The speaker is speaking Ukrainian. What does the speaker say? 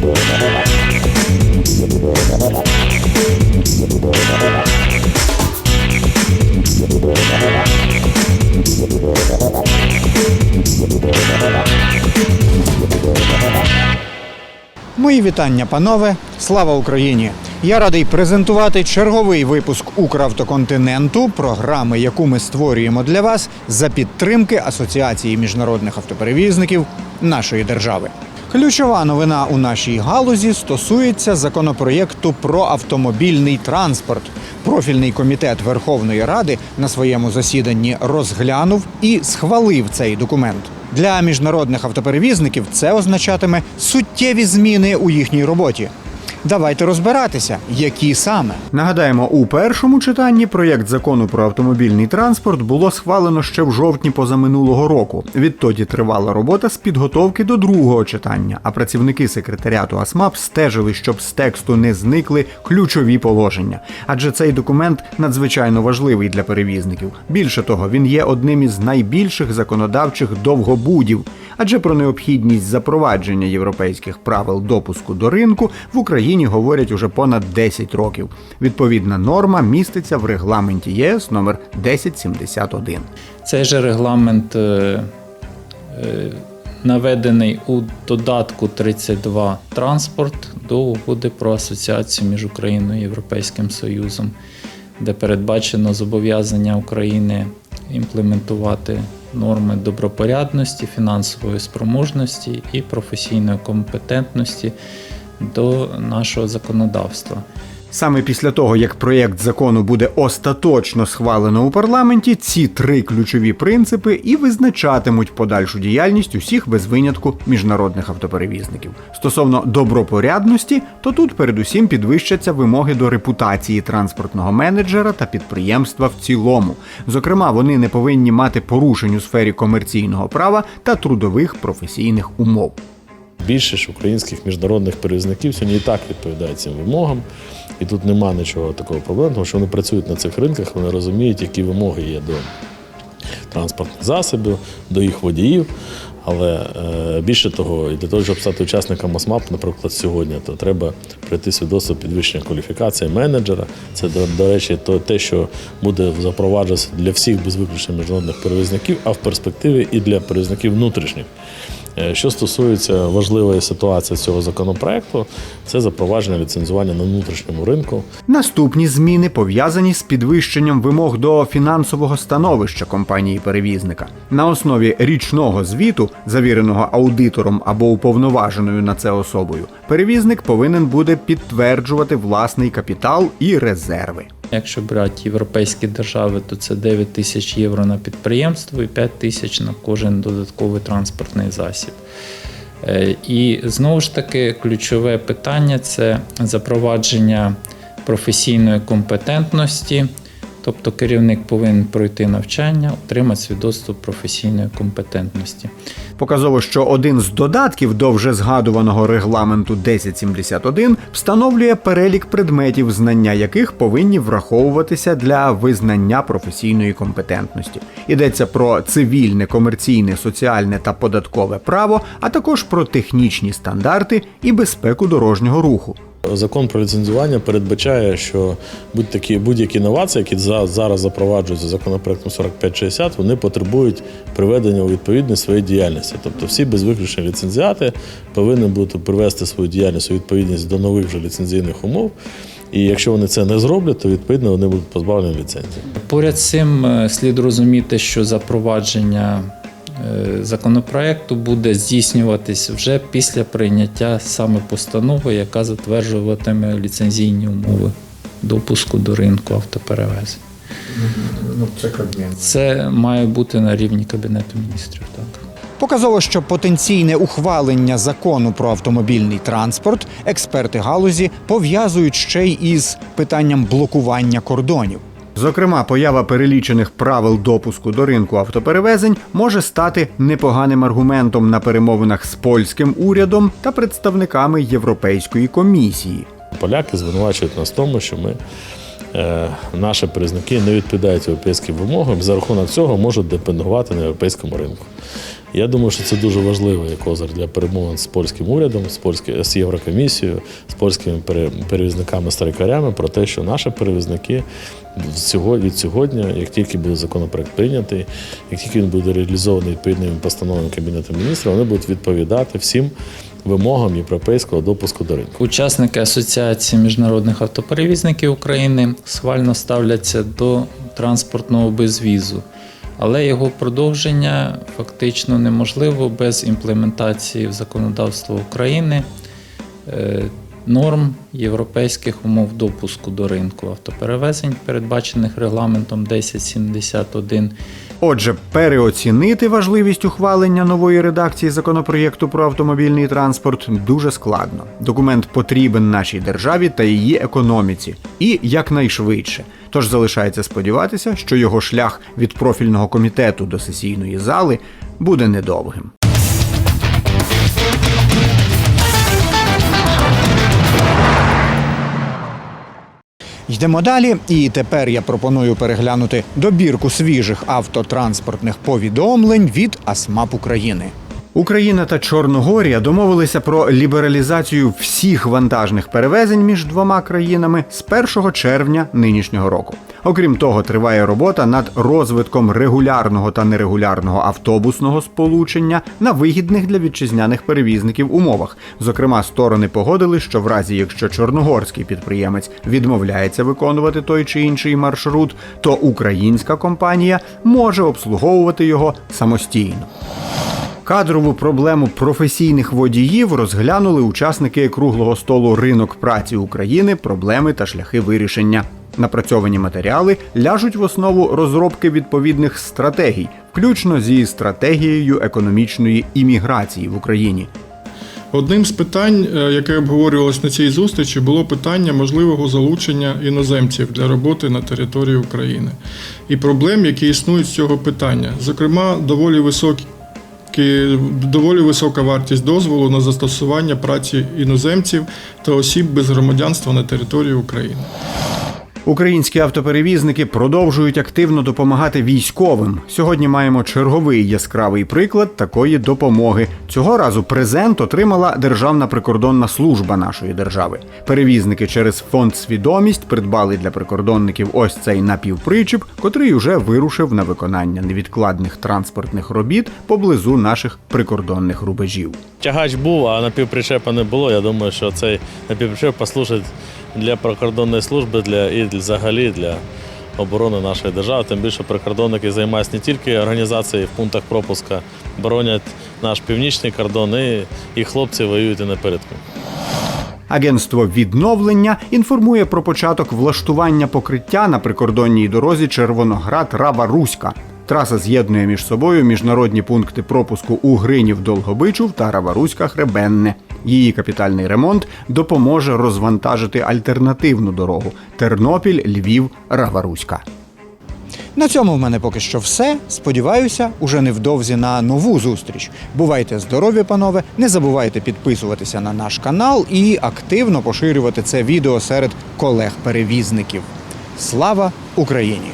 Мої вітання, панове. Слава Україні! Я радий презентувати черговий випуск Укравтоконтиненту, програми, яку ми створюємо для вас за підтримки Асоціації міжнародних автоперевізників нашої держави. Ключова новина у нашій галузі стосується законопроєкту про автомобільний транспорт. Профільний комітет Верховної Ради на своєму засіданні розглянув і схвалив цей документ. Для міжнародних автоперевізників це означатиме суттєві зміни у їхній роботі. Давайте розбиратися, які саме. Нагадаємо, у першому читанні проєкт закону про автомобільний транспорт було схвалено ще в жовтні позаминулого року. Відтоді тривала робота з підготовки до другого читання, а працівники секретаріату АСМАП стежили, щоб з тексту не зникли ключові положення. Адже цей документ надзвичайно важливий для перевізників. Більше того, він є одним із найбільших законодавчих довгобудів. Адже про необхідність запровадження європейських правил допуску до ринку в Україні говорять уже понад 10 років. Відповідна норма міститься в регламенті ЄС номер 1071. Цей же регламент е, е, наведений у додатку 32 транспорт до угоди про асоціацію між Україною і Європейським Союзом, де передбачено зобов'язання України імплементувати норми добропорядності, фінансової спроможності і професійної компетентності до нашого законодавства. Саме після того, як проєкт закону буде остаточно схвалено у парламенті, ці три ключові принципи і визначатимуть подальшу діяльність усіх без винятку міжнародних автоперевізників. Стосовно добропорядності, то тут передусім підвищаться вимоги до репутації транспортного менеджера та підприємства в цілому. Зокрема, вони не повинні мати порушень у сфері комерційного права та трудових професійних умов. Більшість українських міжнародних перевізників сьогодні і так відповідають цим вимогам. І тут нема нічого такого проблем, тому що вони працюють на цих ринках, вони розуміють, які вимоги є до транспортних засобів, до їх водіїв. Але е, більше того, і для того, щоб стати учасником ОСМАП, наприклад, сьогодні, то треба пройти свідоцтво підвищення кваліфікації менеджера. Це, до, до речі, то те, що буде запроваджуватися для всіх без виключення міжнародних перевізників, а в перспективі і для перевізників внутрішніх. Е, Що стосується важливої ситуації цього законопроекту, це запровадження ліцензування на внутрішньому ринку. Наступні зміни пов'язані з підвищенням вимог до фінансового становища компанії-перевізника. На основі річного звіту, завіреного аудитором або уповноваженою на це особою, перевізник повинен буде підтверджувати власний капітал і резерви. Якщо брати європейські держави, то це 9 тисяч євро на підприємство і 5 тисяч на кожен додатковий транспортний засіб. Е, І знову ж таки, ключове питання це запровадження професійної компетентності. Тобто керівник повинен пройти навчання, отримати свідоцтво професійної компетентності. Показово, що один з додатків до вже згадуваного регламенту 1071 встановлює перелік предметів, знання яких повинні враховуватися для визнання професійної компетентності. Йдеться про цивільне, комерційне, соціальне та податкове право, а також про технічні стандарти і безпеку дорожнього руху. Закон про ліцензування передбачає, що будь-які будь-які новації, які за- зараз запроваджуються законопроектом 4560, вони потребують приведення у відповідність своєї діяльності. Тобто всі без виключення ліцензіати повинні бути привести свою діяльність у відповідність до нових вже ліцензійних умов. І якщо вони це не зроблять, то відповідно вони будуть позбавлені ліцензії. Поряд з цим е, слід розуміти, що запровадження законопроекту буде здійснюватись вже після прийняття саме постанови, яка затверджуватиме ліцензійні умови допуску до ринку автоперевезень. Ну, це. Це має бути на рівні Кабінету міністрів. Так. Показово, що потенційне ухвалення закону про автомобільний транспорт експерти галузі пов'язують ще й із питанням блокування кордонів. Зокрема, поява перелічених правил допуску до ринку автоперевезень може стати непоганим аргументом на перемовинах з польським урядом та представниками Європейської комісії. Поляки звинувачують нас в тому, що ми. е, Наші перевізники не відповідають європейським вимогам, за рахунок цього можуть депендувати на європейському ринку. Я думаю, що це дуже важливий козир для перемовин з польським урядом, з польською з Єврокомісією, з польськими пере- перевізниками старикарями про те, що наші перевізники від сьогодні, як тільки буде законопроект прийнятий, як тільки він буде реалізований відповідними постановами Кабінету міністрів, вони будуть відповідати всім вимогам європейського допуску до ринку. Учасники Асоціації міжнародних автоперевізників України схвально ставляться до транспортного безвізу, але його продовження фактично неможливо без імплементації в законодавство України. Е, норм європейських умов допуску до ринку автоперевезень, передбачених регламентом 1071 Отже, переоцінити важливість ухвалення нової редакції законопроєкту про автомобільний транспорт дуже складно. Документ потрібен нашій державі та її економіці, і якнайшвидше. Тож залишається сподіватися, що його шлях від профільного комітету до сесійної зали буде недовгим. Йдемо далі, і тепер я пропоную переглянути добірку свіжих автотранспортних повідомлень від АСМАП України. Україна та Чорногорія домовилися про лібералізацію всіх вантажних перевезень між двома країнами з 1 червня нинішнього року. Окрім того, триває робота над розвитком регулярного та нерегулярного автобусного сполучення на вигідних для вітчизняних перевізників умовах. Зокрема, сторони погодили, що в разі якщо чорногорський підприємець відмовляється виконувати той чи інший маршрут, то українська компанія може обслуговувати його самостійно. Кадрову проблему професійних водіїв розглянули учасники круглого столу Ринок праці України, проблеми та шляхи вирішення. Напрацьовані матеріали ляжуть в основу розробки відповідних стратегій, включно зі стратегією економічної імміграції в Україні. Одним з питань, е, яке обговорювалось на цій зустрічі, було питання можливого залучення іноземців для роботи на території України і проблем, які існують з цього питання. Зокрема, доволі високі. Доволі висока вартість дозволу на застосування праці іноземців та осіб без громадянства на території України. Українські автоперевізники продовжують активно допомагати військовим. Сьогодні маємо черговий яскравий приклад такої допомоги. Цього разу презент отримала Державна прикордонна служба нашої держави. Перевізники через фонд свідомість придбали для прикордонників ось цей напівпричіп, котрий уже вирушив на виконання невідкладних транспортних робіт поблизу наших прикордонних рубежів. Тягач був, а напівпричепа не було. Я думаю, що цей напівпричеп послужить для прикордонної служби для, і взагалі для оборони нашої держави. Тим більше прикордонники займаються не тільки організацією в пунктах пропуска, боронять наш північний кордон, і, і хлопці воюють і напередку. Агентство відновлення інформує про початок влаштування покриття на прикордонній дорозі Червоноград Рава Руська. Траса з'єднує між собою міжнародні пункти пропуску у Гринів Долгобичув та Раваруська Хребенне. Її капітальний ремонт допоможе розвантажити альтернативну дорогу Тернопіль, Львів, Раваруська. На цьому в мене поки що все. Сподіваюся, уже невдовзі на нову зустріч. Бувайте здорові, панове! Не забувайте підписуватися на наш канал і активно поширювати це відео серед колег-перевізників. Слава Україні!